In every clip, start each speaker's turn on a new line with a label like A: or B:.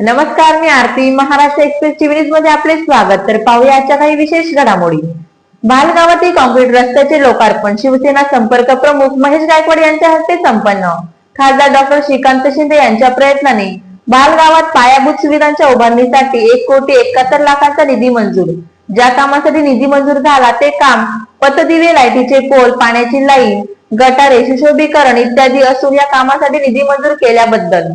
A: नमस्कार मी Aarti. Maharashtra express TV मध्ये आपले स्वागत. तर पाहूया आजच्या काही विशेष घडामोडी. बालगावातील काँक्रीट रस्त्याचे लोकार्पण. शिवसेना संपर्क प्रमुख महेश गायकवाड यांच्या हस्ते संपन्न. खासदार डॉक्टर श्रीकांत शिंदे यांच्या प्रयत्नाने बालगावात पायाभूत सुविधांच्या उभारणीसाठी एक कोटी एकाहत्तर लाखांचा निधी मंजूर. ज्या कामासाठी निधी मंजूर झाला ते काम पतदिवे लाईटीचे पोल पाण्याची लाईन गटारे सुशोभीकरण इत्यादी असून या कामासाठी निधी मंजूर केल्याबद्दल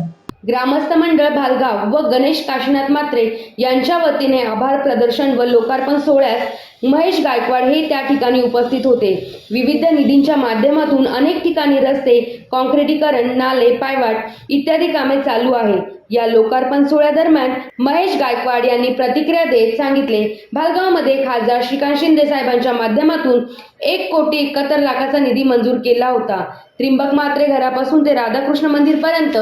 B: ग्रामस्थ मंडळ भालगाव व गणेश काशीनाथ मात्रे यांच्या वतीने आभार प्रदर्शन व लोकार्पण सोहळ्यास महेश गायकवाड हे त्या ठिकाणी उपस्थित होते. विविध निधींच्या माध्यमातून अनेक ठिकाणी रस्ते कॉन्क्रिटीकरण नाले पायवाट इत्यादी कामे चालू आहे. या लोकार्पण सोहळ्यादरम्यान महेश गायकवाड यांनी प्रतिक्रिया देत सांगितले. भालगावमध्ये खासदार श्रीकांत शिंदे साहेबांच्या माध्यमातून एक कोटी एकाहत्तर लाखाचा निधी मंजूर केला होता. त्रिंबक मात्रे घरापासून ते राधाकृष्ण मंदिरपर्यंत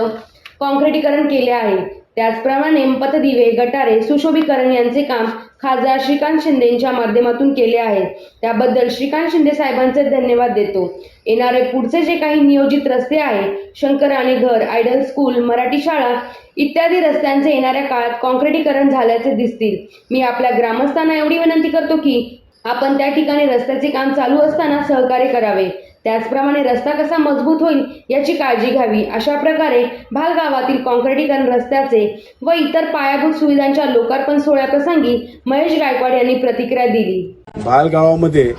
B: कॉन्क्रिटीकरण केले आहे. त्याचप्रमाणे पथदिवे गटारे सुशोभीकरण यांचे काम खासदार श्रीकांत शिंदेच्या माध्यमातून केले आहे. त्याबद्दल श्रीकांत शिंदे साहेबांचे धन्यवाद देतो. येणारे पुढचे जे काही नियोजित रस्ते आहे शंकराने घर आयडल स्कूल मराठी शाळा इत्यादी रस्त्यांचे येणाऱ्या काळात कॉन्क्रिटीकरण झाल्याचे दिसतील. मी आपल्या ग्रामस्थांना एवढी विनंती करतो की आपण त्या ठिकाणी रस्त्याचे काम चालू असताना सहकार्य करावे. त्याचप्रमाणे रस्ता कसा मजबूत होईल याची काळजी घ्यावी. अशा प्रकारे भाल गावातील काँक्रिटीकरण रस्त्याचे व इतर पायाभूत सुविधांच्या लोकार्पण सोहळ्याप्रसंगी महेश गायकवाड यांनी प्रतिक्रिया दिली.
C: भाल गावामध्ये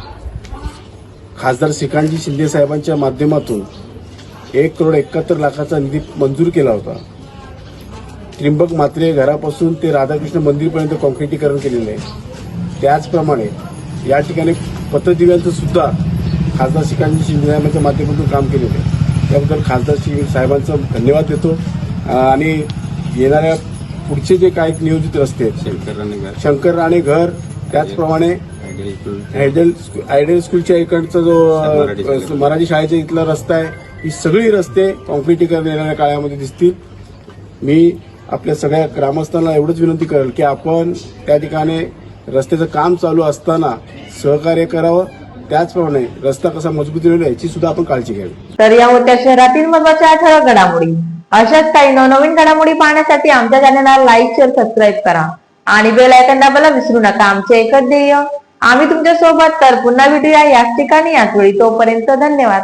C: खासदार श्रीकांतजी शिंदे साहेबांच्या माध्यमातून एक करोड एकाहत्तर लाखाचा निधी मंजूर केला होता. त्रिंबक मात्रे घरापासून ते राधाकृष्ण मंदिरपर्यंत कॉन्क्रिटीकरण केलेलं आहे. त्याचप्रमाणे या ठिकाणी पथदिव्यांचं सुद्धा खासदार श्रीकांतजी शिंदे साहेबांच्या माध्यमातून काम केलेलं आहे त्याबद्दल खासदार श्री साहेबांचा धन्यवाद देतो. आणि येणाऱ्या पुढचे जे काही नियोजित रस्ते आहेत
D: शंकर आणि घर.
C: शंकर राणे घर त्याचप्रमाणे
D: आयडियल
C: आयडल स्कू- आयडल स्कूलच्या इकडचा जो.
D: मराठी
C: शाळेचा. इथला रस्ता आहे. ही सगळी रस्ते कॉन्क्रिटीकरण येणाऱ्या काळामध्ये दिसतील. मी आपल्या सगळ्या ग्रामस्थांना एवढंच विनंती करेल की आपण त्या ठिकाणी रस्त्याचं काम चालू असताना सहकार्य करावं. त्याचप्रमाणे रस्ता कसा मजबूत होईल याची सुद्धा आपण काळजी घ्यावी.
A: तर या होत्या शहरातील महत्त्वाच्या ठळक घडामोडी. अशाच काही नवनवीन घडामोडी पाहण्यासाठी आमच्या चॅनलला लाईक शेअर सबस्क्राईब करा. आणि बेल आयकन दाबायला विसरू नका. आमचे एकच ध्येय आम्ही तुमच्यासोबत तर पुन्हा भेटूया याच ठिकाणी याच वेळी तोपर्यंत धन्यवाद.